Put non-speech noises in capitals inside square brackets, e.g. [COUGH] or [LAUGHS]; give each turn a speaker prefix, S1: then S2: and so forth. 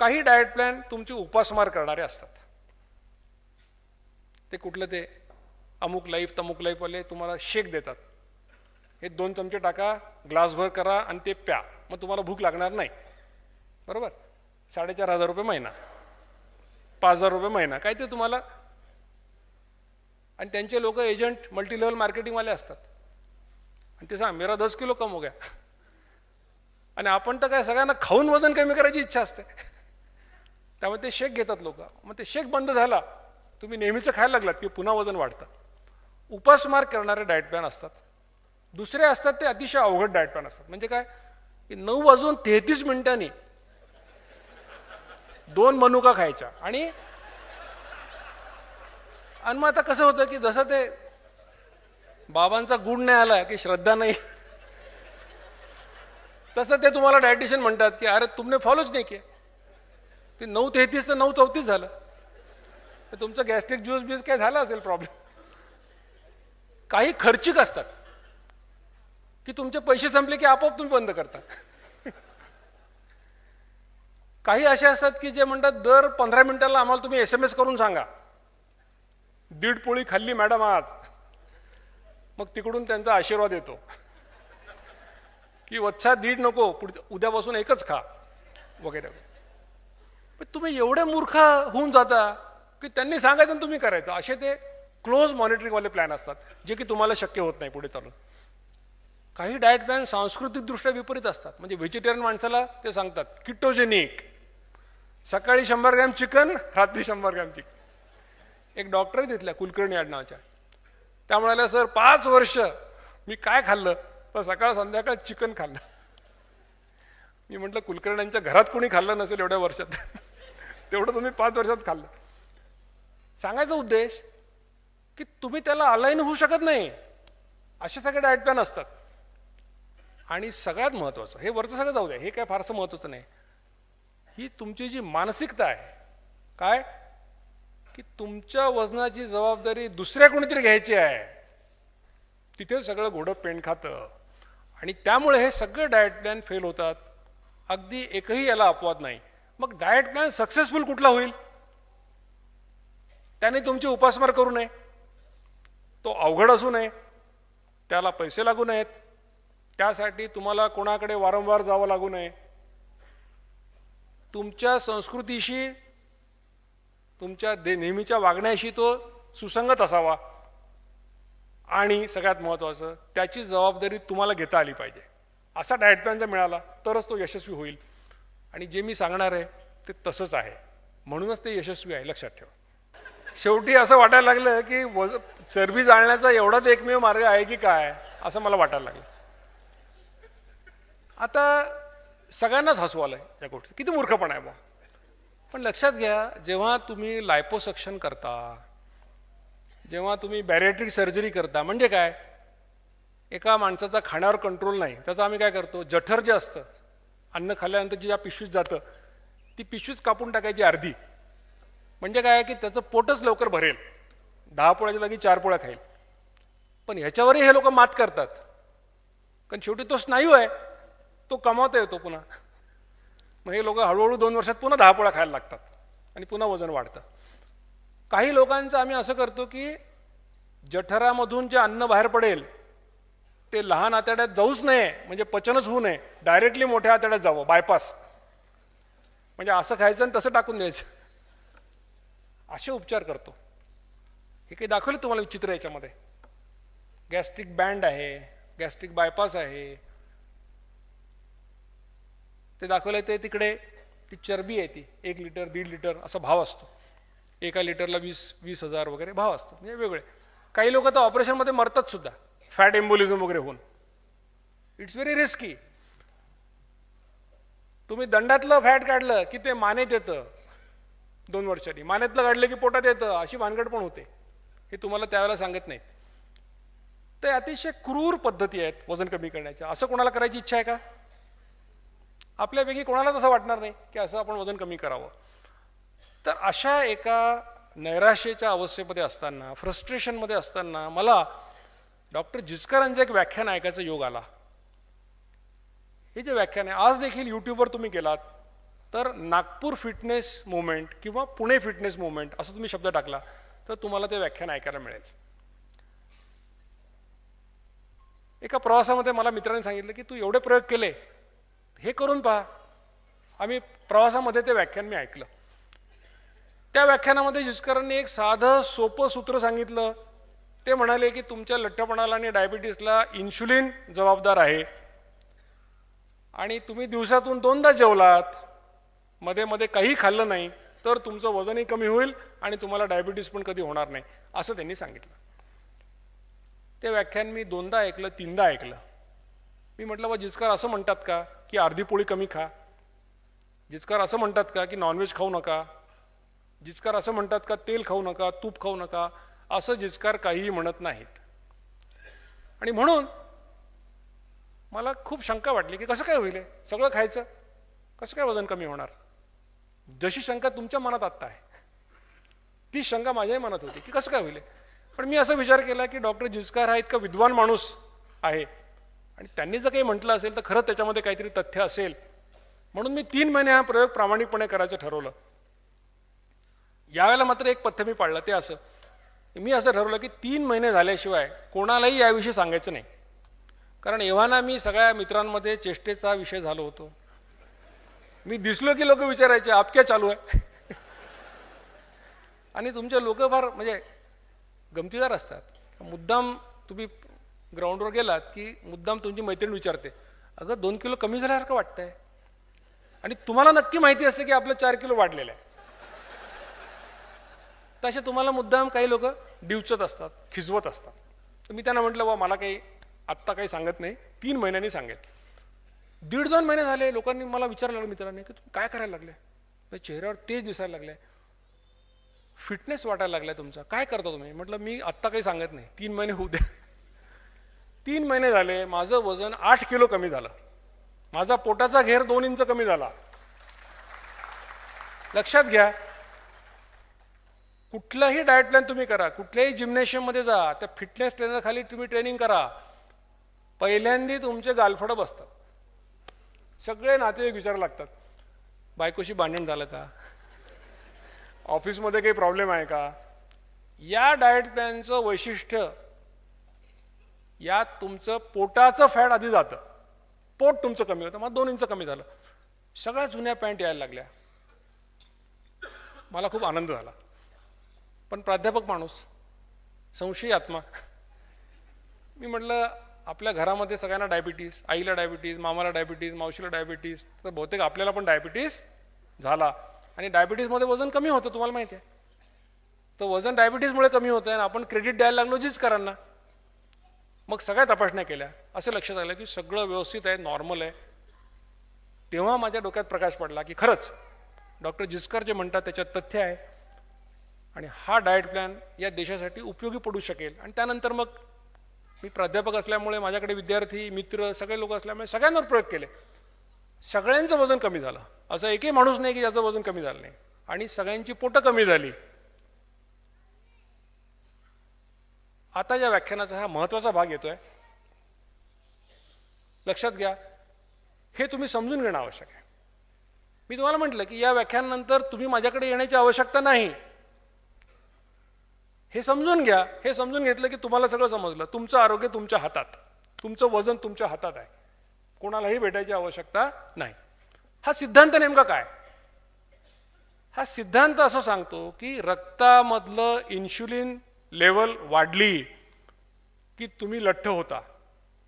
S1: काही diet plan तुमची उपासमार करणारे असतात. ते कुठलं ते अमुक लाईफ तमुक लाईफवाले तुम्हाला शेक देतात. हे दोन चमचे टाका ग्लासभर करा आणि ते प्या. मग तुम्हाला भूक लागणार नाही. बरोबर? साडेचार हजार रुपये महिना. पाच हजार रुपये महिना. काय ते तुम्हाला? आणि त्यांचे लोक एजंट मल्टी लेवल मार्केटिंगवाले असतात. आणि ते सांग मेरा दस किलो कम हो गया. [LAUGHS] आणि आपण तर काय सगळ्यांना खाऊन वजन कमी करायची इच्छा असते. त्यामुळे ते शेक घेतात लोक. मग ते शेक बंद झाला तुम्ही नेहमीचं खायला लागलात की पुन्हा वजन वाढतं. उपासमार करणारे डाएट प्लॅन असतात. दुसरे असतात ते अतिशय अवघड डाएट प्लॅन असतात. म्हणजे काय? की नऊ वाजून तेहतीस मिनिटांनी दोन मनुका खायच्या. आणि आणि मग आता कसं होतं की जसं ते बाबांचा गुण नाही आला की श्रद्धा नाही तसं ते तुम्हाला डायटिशियन म्हणतात की अरे तुमने फॉलोच नाही केलं ते नऊ तेहतीस तर नऊ चौतीस झालं. तर तुमचं गॅस्ट्रिक ज्यूस बीस काय झालं असेल प्रॉब्लेम काही खर्चिक असतात. की तुमचे पैसे संपले की आपोआप तुम्ही बंद करता. काही असे असतात की जे म्हणतात दर पंधरा मिनिटाला आम्हाला तुम्ही एस एम एस करून सांगा. दीड पोळी खाल्ली मॅडम आज. मग तिकडून त्यांचा आशीर्वाद येतो. की वत्सा दीड नको पुढ उद्यापासून एकच खा. वगैरे. तुम्ही एवढे मूर्ख होऊन जाता की त्यांनी सांगायचं आणि तुम्ही करायचं. असे ते क्लोज मॉनिटरिंगवाले प्लॅन असतात जे की तुम्हाला शक्य होत नाही पुढे चालून. काही डाएट प्लॅन सांस्कृतिकदृष्ट्या विपरीत असतात. म्हणजे व्हेजिटेरियन माणसाला ते सांगतात किटोजेनिक सकाळी शंभर ग्रॅम चिकन रात्री शंभर ग्रॅम चिकन एक डॉक्टर तिथल्या कुलकर्णी आडनावाच्या. त्या म्हणाल्या सर पाच वर्ष मी काय खाल्लं? तर सकाळ संध्याकाळ चिकन खाल्लं. मी म्हटलं कुलकर्ण्यांच्या घरात कोणी खाल्लं नसेल एवढ्या वर्षात. तेवढं तुम्ही पाच वर्षात खाल्लं. सांगायचा उद्देश की तुम्ही त्याला अलाईन होऊ शकत नाही. असे सगळे डायट प्लॅन असतात. आणि सगळ्यात महत्त्वाचं हे वरचं सगळं जाऊ द्या हे काय फारसं महत्त्वाचं नाही. ही तुमची जी मानसिकता आहे काय? की तुमच्या वजनाची जबाबदारी दुसऱ्या कोणीतरी घ्यायची आहे. तिथे सगळं घोडं पेंट खातं. आणि त्यामुळे हे सगळे डाएट प्लॅन फेल होतात. अगदी एकही याला अपवाद नाही. मग डायट प्लॅन सक्सेसफुल कुठला होईल? त्याने तुमची उपासमार करू नये. तो अवघड असू नये. त्याला पैसे लागू नयेत. त्यासाठी तुम्हाला कोणाकडे वारंवार जावं लागू नये. तुमच्या संस्कृतीशी तुमच्या दे नेहमीच्या वागण्याशी तो सुसंगत असावा. आणि सगळ्यात महत्त्वाचं त्याची जबाबदारी तुम्हाला घेता आली पाहिजे. असा डायट प्लॅन जर मिळाला तरच तो यशस्वी होईल. आणि जे मी सांगणार आहे ते तसंच आहे. म्हणूनच ते यशस्वी आहे लक्षात ठेवा. शेवटी असं वाटायला लागलं की वज चरबी जाळण्याचा एवढाच एकमेव मार्ग आहे की काय असं मला वाटायला लागलं. आता सगळ्यांनाच हसू आलंय या गोष्टी किती मूर्खपणा आहे बा पण लक्षात घ्या जेव्हा तुम्ही लायपोसक्शन करता जेव्हा तुम्ही बॅरेट्रिक सर्जरी करता म्हणजे काय? एका माणसाचा खाण्यावर कंट्रोल नाही त्याचा आम्ही काय करतो? जठर जे असतं अन्न खाल्ल्यानंतर जी ज्या पिशवीत जातं ती पिशवीच कापून टाकायची अर्धी. म्हणजे काय की त्याचं पोटच लवकर भरेल. दहा पोळ्याच्या जागी चार पोळ्या खाईल. पण ह्याच्यावरही हे लोक मात करतात. कारण शेवटी तो स्नायू आहे. तो कमावता येतो पुन्हा. मग हे लोक हळूहळू दोन वर्षात पुन्हा दहा पोळ्या खायला लागतात. आणि पुन्हा वजन वाढतं. काही लोकांचं आम्ही असं करतो की जठरामधून जे अन्न बाहेर पडेल ते लहान आतड्यात जाऊच नये म्हणजे पचनच होऊ नये. डायरेक्टली मोठ्या आतड्यात जावं बायपास म्हणजे असं खायचं आणि तसं टाकून द्यायचं. असे उपचार करतो. हे काही दाखवले तुम्हाला विचित्र याच्यामध्ये? गॅस्ट्रिक बँड आहे गॅस्ट्रिक बायपास आहे. ते दाखवलंय ते तिकडे ती चरबी आहे ती एक लिटर दीड लिटर असा भाव असतो. एका लिटरला वीस वीस हजार वगैरे भाव असतो. म्हणजे वेगळे. काही लोक तर ऑपरेशनमध्ये मरतात सुद्धा. फॅट एम्बोलिझम वगैरे होऊन. इट्स व्हेरी रिस्की तुम्ही दंडातलं फॅट काढलं की ते मानेत येतं. दोन वर्षांनी. मानेतलं काढलं की पोटात येतं. अशी भानगड पण होते. हे तुम्हाला त्यावेळेला सांगत नाहीत. ते अतिशय क्रूर पद्धती आहेत वजन कमी करण्याच्या. असं कोणाला करायची इच्छा आहे का? आपल्यापैकी कोणालाच असं वाटणार नाही की असं आपण वजन कमी करावं. तर अशा एका नैराश्याच्या अवस्थेमध्ये असताना फ्रस्ट्रेशनमध्ये असताना मला डॉक्टर जिचकरांचं एक व्याख्यान ऐकायचा योग आला. हे जे व्याख्यान आहे आज देखील यूट्यूबवर तुम्ही गेलात तर नागपूर फिटनेस मुवमेंट किंवा पुणे फिटनेस मुवमेंट असं तुम्ही शब्द टाकला तर तुम्हाला ते व्याख्यान ऐकायला मिळेल. एका प्रवासामध्ये मला मित्राने सांगितलं की तू एवढे प्रयोग केले हे करून पहा. आम्ही प्रवासामध्ये ते व्याख्यान मी ऐकलं. त्या व्याख्यानामध्ये जिचकरांनी एक साधं सोपं सूत्र सांगितलं ते म्हणाले की तुमच्या लठ्ठपणाला आणि डायबिटीसला इन्शुलिन जबाबदार आहे. आणि तुम्ही दिवसातून दोनदा जेवलात मध्ये मध्ये काही खाल्लं नाही तर तुमचं वजनही कमी होईल आणि तुम्हाला डायबिटीस पण कधी होणार नाही असं त्यांनी सांगितलं. ते व्याख्यान मी दोनदा ऐकलं तीनदा ऐकलं. मी म्हटलं बा जिचकार असं म्हणतात का की अर्धी पोळी कमी खा? जिचकार असं म्हणतात का की नॉनव्हेज खाऊ नका? जिचकार असं म्हणतात का तेल खाऊ नका तूप खाऊ नका? असं जिचकार काहीही म्हणत नाहीत. आणि म्हणून मला खूप शंका वाटली की कसं काय होईल सगळं खायचं? कसं काय वजन कमी होणार? जशी शंका तुमच्या मनात आत्ता आहे ती शंका माझ्याही मनात होती की कसं काय होईल पण मी असा विचार केला की डॉक्टर जिचकार हा इतका विद्वान माणूस आहे आणि त्यांनी जर काही म्हटलं असेल तर खरंच त्याच्यामध्ये काहीतरी तथ्य असेल. म्हणून मी तीन महिने हा प्रयोग प्रामाणिकपणे करायचं ठरवलं. यावेळेला मात्र एक पथ्य मी पाळलं ते असं. मी असं ठरवलं की तीन महिने झाल्याशिवाय कोणालाही याविषयी सांगायचं नाही. कारण एव्हाना मी सगळ्या मित्रांमध्ये चेष्टेचा विषय झालो होतो. मी दिसलो की लोक विचारायचे आपक्या चालू आहे आणि तुमचे लोक फार म्हणजे गमतीदार असतात. मुद्दाम तुम्ही ग्राउंडवर गेलात की मुद्दाम तुमची मैत्रीण विचारते अगं दोन किलो कमी झाल्यासारखं वाटतंय. आणि तुम्हाला नक्की माहिती असते की आपलं चार किलो वाढलेलं आहे. तसे तुम्हाला मुद्दाम काही लोक डिवचत असतात खिजवत असतात. तर मी त्यांना म्हटलं बा मला काही आत्ता काही सांगत नाही. तीन महिन्यांनी सांगेल. दीड दोन महिने झाले लोकांनी मला विचारायला लागलं मित्रांनी की तुम्ही काय करायला लागले? चेहऱ्यावर तेज दिसायला लागले. फिटनेस वाटायला लागलाय तुमचा. काय करता तुम्ही? म्हटलं मी आत्ता काही सांगत नाही. तीन महिने होऊ द्या. तीन महिने झाले माझं वजन आठ किलो कमी झालं. माझा पोटाचा घेर दोन इंच कमी झाला. लक्षात घ्या कुठलाही डायट प्लॅन तुम्ही करा कुठल्याही जिमनॅशियममध्ये जा त्या फिटनेस ट्रेनरखाली तुम्ही ट्रेनिंग करा. पहिल्यांदी तुमचे गालफडं बसतात. सगळे नातेवाईक विचारायला लागतात बायकोशी भांडण झालं का? ऑफिसमध्ये काही प्रॉब्लेम आहे का? या डाएट प्लॅनचं वैशिष्ट्य यात तुमचं पोटाचं फॅट आधी जातं. पोट तुमचं कमी होतं मग दोन इंच कमी झालं. सगळ्या जुन्या पॅन्ट यायला लागल्या. मला खूप आनंद झाला. पण प्राध्यापक माणूस संशयी आत्मा. मी म्हटलं आपल्या घरामध्ये सगळ्यांना डायबिटीस आईला डायबिटीस मामाला डायबिटीस मावशीला डायबिटीस तर बहुतेक आपल्याला पण डायबिटीस झाला. आणि डायबिटीसमध्ये वजन कमी होतं तुम्हाला माहिती आहे. तर वजन डायबिटीसमुळे कमी होतं आणि आपण क्रेडिट द्यायला लागलो जिचकरांना मग सगळ्या तपासण्या केल्या. असं लक्षात आलं की सगळं व्यवस्थित आहे नॉर्मल आहे. तेव्हा माझ्या डोक्यात प्रकाश पडला की खरंच डॉक्टर जिचकर जे म्हणतात त्याच्यात तथ्य आहे. आणि हा डाएट प्लॅन या देशासाठी उपयोगी पडू शकेल. आणि त्यानंतर मग मी प्राध्यापक असल्यामुळे माझ्याकडे विद्यार्थी मित्र सगळे लोक असल्यामुळे सगळ्यांवर प्रयोग केले. सगळ्यांचं वजन कमी झालं. असं एकही माणूस नाही की ज्याचं वजन कमी झालं नाही. आणि सगळ्यांची पोटं कमी झाली. आता या व्याख्यानाचा हा महत्त्वाचा भाग येतोय. लक्षात घ्या हे तुम्ही समजून घेणं आवश्यक आहे. मी तुम्हाला म्हटलं की या व्याख्यानानंतर तुम्ही माझ्याकडे येण्याची आवश्यकता नाही. हे समजून घ्या हे समजून घेतलं की तुम्हाला सगळं समजलं. तुमचं आरोग्य तुमच्या हातात. तुमचं वजन तुमच्या हातात आहे. कोणालाही भेटायची आवश्यकता नाही. हा सिद्धांत नेमका काय? हा सिद्धांत असं सांगतो की रक्तामधलं इन्शुलिन लेवल वाढली की तुम्ही लठ्ठ होता.